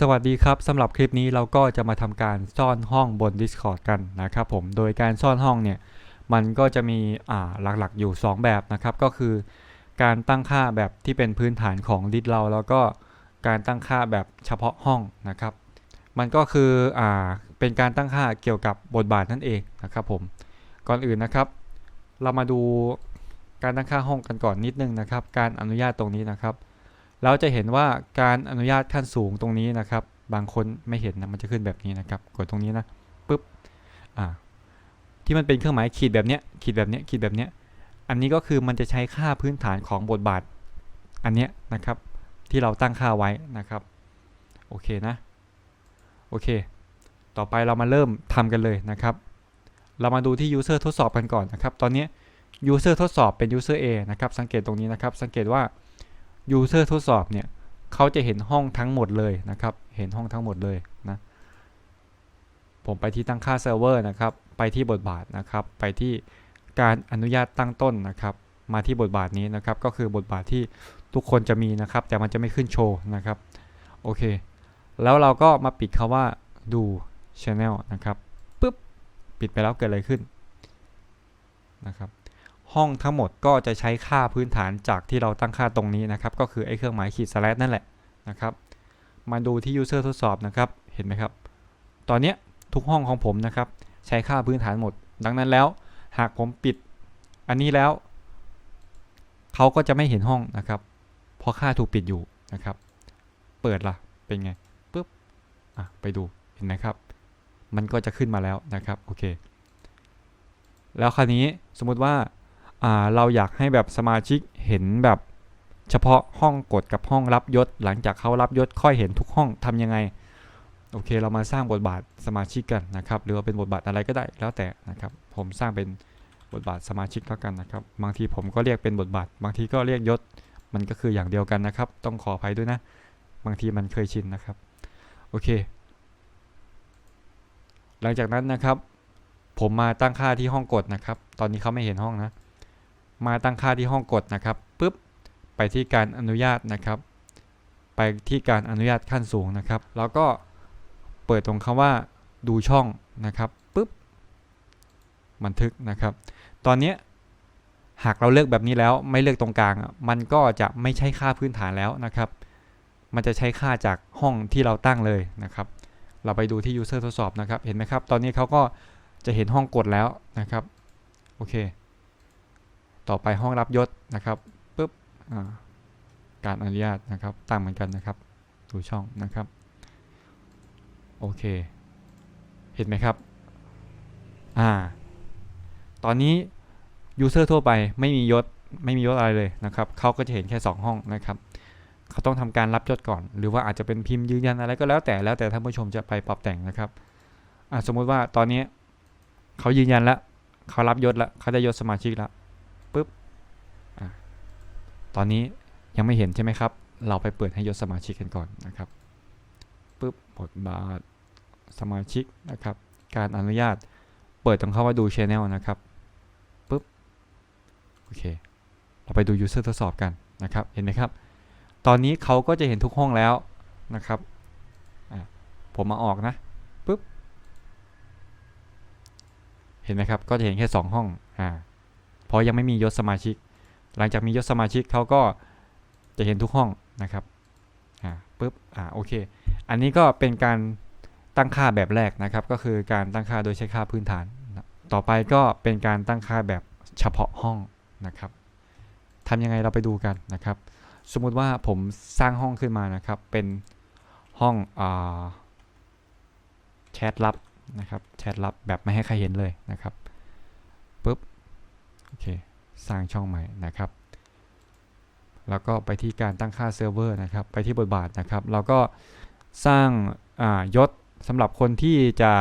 สวัสดีครับสำหรับคลิปนี้เราก็จะมาทำการซ่อนห้องบน Discord กันนะครับผมโดยการซ่อนห้องเนี่ยมันก็จะมีอ่าหลักๆอยู่ 2 แบบนะครับก็คือ การตั้งค่าแบบที่เป็นพื้นฐานของดิสเรา แล้วก็การตั้งค่าแบบเฉพาะห้องนะครับ มันก็คืออ่าเป็นการตั้งค่าเกี่ยวกับบทบาทนั่นเองนะครับผมก่อนอื่นนะครับ เรามาดูการตั้งค่าห้องกันก่อนนิดนึงนะครับ การอนุญาตตรงนี้นะครับ เราจะเห็นว่าการอนุญาตขั้นสูงตรงนี้นะครับ บางคนไม่เห็นนะมันจะขึ้นแบบนี้นะครับ กดตรงนี้นะปุ๊บอ่าที่มันเป็นเครื่องหมายขีดแบบเนี้ยขีดแบบเนี้ยขีดแบบเนี้ยอันนี้ก็คือมันจะใช้ค่าพื้นฐานของบทบาท อันเนี้ยนะครับ ที่เราตั้งค่าไว้นะครับโอเคนะโอเค ต่อไปเรามาเริ่มทำกันเลยนะครับ เรามาดูที่ user ทดสอบกันก่อนนะครับ ตอนนี้ user ทดสอบเป็น user A นะครับ สังเกตตรงนี้นะครับ สังเกตว่า user ทดสอบเนี่ยเขาจะเห็นห้องทั้งหมดเลยนะครับ เห็นห้องทั้งหมดเลยนะ ผมไปที่ตั้งค่าเซิร์ฟเวอร์นะครับ ไปที่บทบาทนะครับ ไปที่การอนุญาตตั้งต้นนะครับ มาที่บทบาทนี้นะครับ ก็คือบทบาทที่ทุกคนจะมีนะครับ แต่มันจะไม่ขึ้นโชว์นะครับ โอเค แล้วเราก็มาปิดคาว่าดู channel นะครับ ปึ๊บ ปิดไปแล้วเกิดอะไรขึ้นนะครับ ห้องทั้งหมดก็จะใช้ค่าพื้นฐานจากที่เราตั้งค่าตรงนี้นะครับ ก็คือไอ้เครื่องหมายขีด slash นั่นแหละนะครับมาดูที่ user ทดสอบนะครับ เห็นไหมครับ ตอนนี้ทุกห้องของผมนะครับ ใช้ค่าพื้นฐานหมด ดังนั้นแล้ว หากผมปิดอันนี้แล้ว เขาก็จะไม่เห็นห้องนะครับ เพราะค่าถูกปิดอยู่นะครับ เปิดละเป็นไงปุ๊บอะไปดูเห็นไหมครับ มันก็จะขึ้นมาแล้วนะครับ โอเค แล้วคราวนี้สมมุติว่า เราอยากให้แบบสมาชิกเห็นแบบเฉพาะห้องกดกับห้องรับยศ หลังจากเขารับยศค่อยเห็นทุกห้องทำยังไง โอเค เรามาสร้างบทบาทสมาชิกกันนะครับ หรือว่าเป็นบทบาทอะไรก็ได้แล้วแต่นะครับ ผมสร้างเป็นบทบาทสมาชิกแล้วกันนะครับ บางทีผมก็เรียกเป็นบทบาท บางทีก็เรียกยศ มันก็คืออย่างเดียวกันนะครับ ต้องขออภัยด้วยนะ บางทีมันเคยชินนะครับ โอเค หลังจากนั้นนะครับ ผมมาตั้งค่าที่ห้องกดนะครับ ตอนนี้เขาไม่เห็นห้องนะ มาตั้งค่าที่ห้องกดนะครับปุ๊บไปที่การอนุญาตนะครับ ไปที่การอนุญาตขั้นสูงนะครับ แล้วก็เปิดตรงคำว่าดูช่องนะครับปุ๊บบันทึกนะครับ ตอนนี้หากเราเลือกแบบนี้แล้วไม่เลือกตรงกลาง มันก็จะไม่ใช่ค่าพื้นฐานแล้วนะครับ มันจะใช้ค่าจากห้องที่เราตั้งเลยนะครับ เราไปดูที่ user ทดสอบนะครับ เห็นไหมครับ ตอนนี้เขาก็จะเห็นห้องกดแล้วนะครับ โอเค ต่อไปห้องรับยศนะครับปุ๊บการอนุญาตนะครับตั้งเหมือนกันนะครับดูช่องนะครับโอเค เห็นไหมครับอ่าตอนนี้ user ทั่วไปไม่มียศไม่มียศอะไรเลยนะครับเขาก็จะเห็นแค่ 2 ห้องนะครับเขาต้องทำการรับยศก่อน หรือว่าอาจจะเป็นพิมพ์ยืนยันอะไรก็แล้วแต่แล้วแต่ท่านผู้ชมจะไปปรับแต่งนะครับอ่าสมมุติว่าตอนนี้เขายืนยันแล้วเขารับยศแล้วเขาได้ยศสมาชิกแล้ว ตอนนี้ยังไม่เห็นใช่ไหมครับ เราไปเปิดให้ยศสมาชิกกันก่อนนะครับปุ๊บบทบาทสมาชิกนะครับ การอนุญาตเปิดตรงเข้าว่าดู Channel นะครับปุ๊บโอเค เราไปดู User ทดสอบกันนะครับ เห็นไหมครับ ตอนนี้เขาก็จะเห็นทุกห้องแล้วนะครับผมมาออกนะปุ๊บเห็นไหมครับ ก็จะเห็นแค่ 2 ห้องอ่าเพราะยังไม่มียศสมาชิก หลังจากมียศสมาชิกเขาก็จะเห็นทุกห้องนะครับอ่าปุ๊บอ่าโอเค อันนี้ก็เป็นการตั้งค่าแบบแรกนะครับ ก็คือการตั้งค่าโดยใช้ค่าพื้นฐาน ต่อไปก็เป็นการตั้งค่าแบบเฉพาะห้องนะครับทำยังไงเราไปดูกันนะครับ สมมุติว่าผมสร้างห้องขึ้นมานะครับ เป็นห้องอแชทลับนะครับ แชทลับแบบไม่ให้ใครเห็นเลยนะครับปุ๊บโอเค สร้างช่องใหม่นะครับ แล้วก็ไปที่การตั้งค่าเซิร์ฟเวอร์นะครับ ไปที่บทบาทนะครับเราก็สร้างยศสำหรับคนที่จะ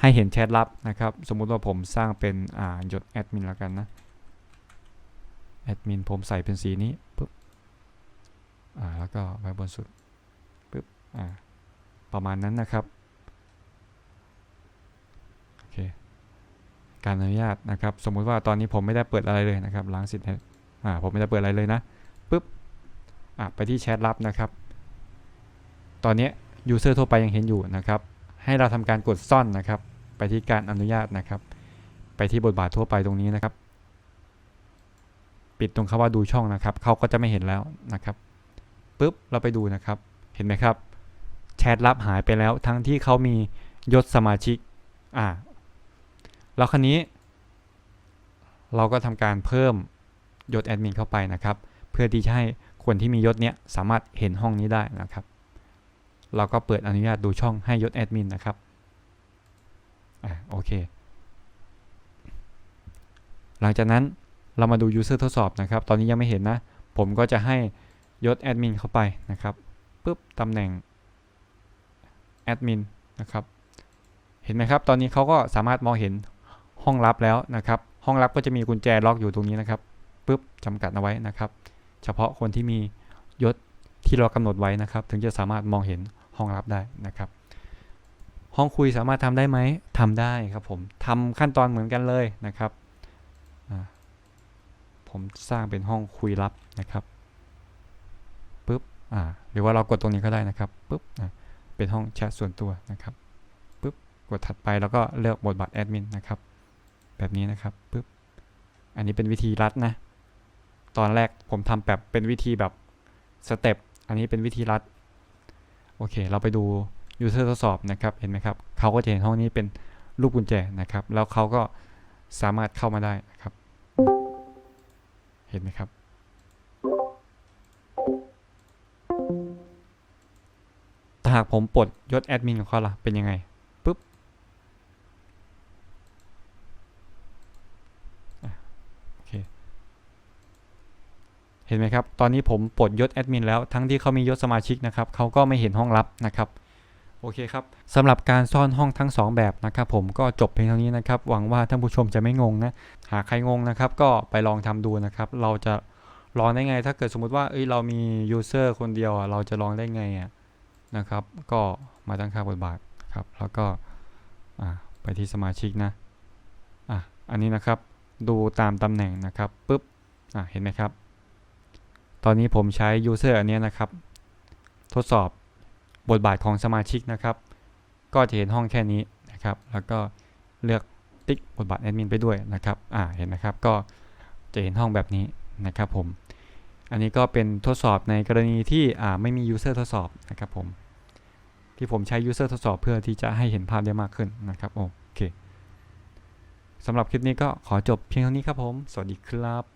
ให้เห็นแชทลับนะครับ สมมุติว่าผมสร้างเป็นยศแอดมินแล้วกันนะแอดมินผมใส่เป็นสีนี้ปุ๊บแล้วก็ไว้บนสุดปุ๊บประมาณนั้นนะครับ โอเค การอนุญาตนะครับ สมมุติว่าตอนนี้ผมไม่ได้เปิดอะไรเลยนะครับ ล้างสิทธิ์ให้อ่าผมไม่ได้เปิดอะไรเลยนะปุ๊บอ่าไปที่แชทลับนะครับ ตอนนี้ user ทั่วไปยังเห็นอยู่นะครับ ให้เราทำการกดซ่อนนะครับ ไปที่การอนุญาตนะครับ ไปที่บทบาททั่วไปตรงนี้นะครับ ปิดตรงคำว่าดูช่องนะครับ เขาก็จะไม่เห็นแล้วนะครับปุ๊บเราไปดูนะครับ เห็นไหมครับ แชทลับหายไปแล้วทั้งที่เขามียศสมาชิกอ่า แล้วคราวนี้ เราก็ทำการเพิ่มยศแอดมินเข้าไปนะครับ เพื่อที่จะให้คนที่มียศเนี้ยสามารถเห็นห้องนี้ได้นะครับ เราก็เปิดอนุญาตดูช่องให้ยศแอดมินนะครับอ่าโอเค หลังจากนั้นเรามาดู User ทดสอบนะครับ ตอนนี้ยังไม่เห็นนะ ผมก็จะให้ยศแอดมินเข้าไปนะครับปุ๊บตำแหน่งแอดมินนะครับ เห็นไหมครับ ตอนนี้เขาก็สามารถมองเห็น ห้องลับแล้วนะครับ ห้องลับก็จะมีกุญแจล็อกอยู่ตรงนี้นะครับปุ๊บจำกัดเอาไว้นะครับ เฉพาะคนที่มียศที่เรากำหนดไว้นะครับ ถึงจะสามารถมองเห็นห้องลับได้นะครับ ห้องคุยสามารถทำได้ไหมทำได้ครับผมทำขั้นตอนเหมือนกันเลยนะครับผมสร้างเป็นห้องคุยลับนะครับปุ๊บอ่าหรือว่าเรากดตรงนี้ก็ได้นะครับปุ๊บอ่าเป็นห้องแชทส่วนตัวนะครับปุ๊บกดถัดไปแล้วก็เลือกบทบาทแอดมินนะครับ แบบนี้นะครับปุ๊บอันนี้เป็นวิธีรัดนะ ตอนแรกผมทำแบบเป็นวิธีแบบสเต็ปอันนี้เป็นวิธีรัดโอเค เราไปดู user ทดสอบนะครับ เห็นไหมครับ เขาก็จะเห็นห้องนี้เป็นรูปกุญแจนะครับ แล้วเขาก็สามารถเข้ามาได้นะครับ เห็นไหมครับ ถ้าหากผมปลดยศแอดมินของเขาล่ะ เป็นยังไง ปุ๊บอะโอเค เห็นไหมครับ ตอนนี้ผมปลดยศแอดมินแล้วทั้งที่เขามียศสมาชิกนะครับเขาก็ไม่เห็นห้องลับนะครับโอเคครับสำหรับการซ่อนห้องทั้ง 2 แบบนะครับผมก็จบเพียงเท่านี้นะครับ หวังว่าท่านผู้ชมจะไม่งงนะ หากใครงงนะครับ ก็ไปลองทำดูนะครับ เราจะลองได้ไง ถ้าเกิดสมมุติว่าเอ้ยเรามียูเซอร์คนเดียวอะเราจะลองได้ไงอะนะครับ ก็มาตั้งค่าบทบาทครับ แล้วก็ไปที่สมาชิกนะอะอันนี้นะครับดูตามตำแหน่งนะครับปุ๊บอะเห็นไหมครับ ตอนนี้ผมใช้ยูเซอร์อันนี้นะครับ ทดสอบบทบาทของสมาชิกนะครับ ก็จะเห็นห้องแค่นี้นะครับ แล้วก็เลือกติ๊กบทบาทแอดมินไปด้วยนะครับอ่าเห็นนะครับ ก็จะเห็นห้องแบบนี้นะครับผม อันนี้ก็เป็นทดสอบในกรณีที่อ่าไม่มี user ทดสอบนะครับผม ที่ผมใช้ user ทดสอบเพื่อที่จะให้เห็นภาพได้มากขึ้นนะครับโอเคสำหรับคลิปนี้ก็ขอจบเพียงเท่านี้ครับผม สวัสดีครับ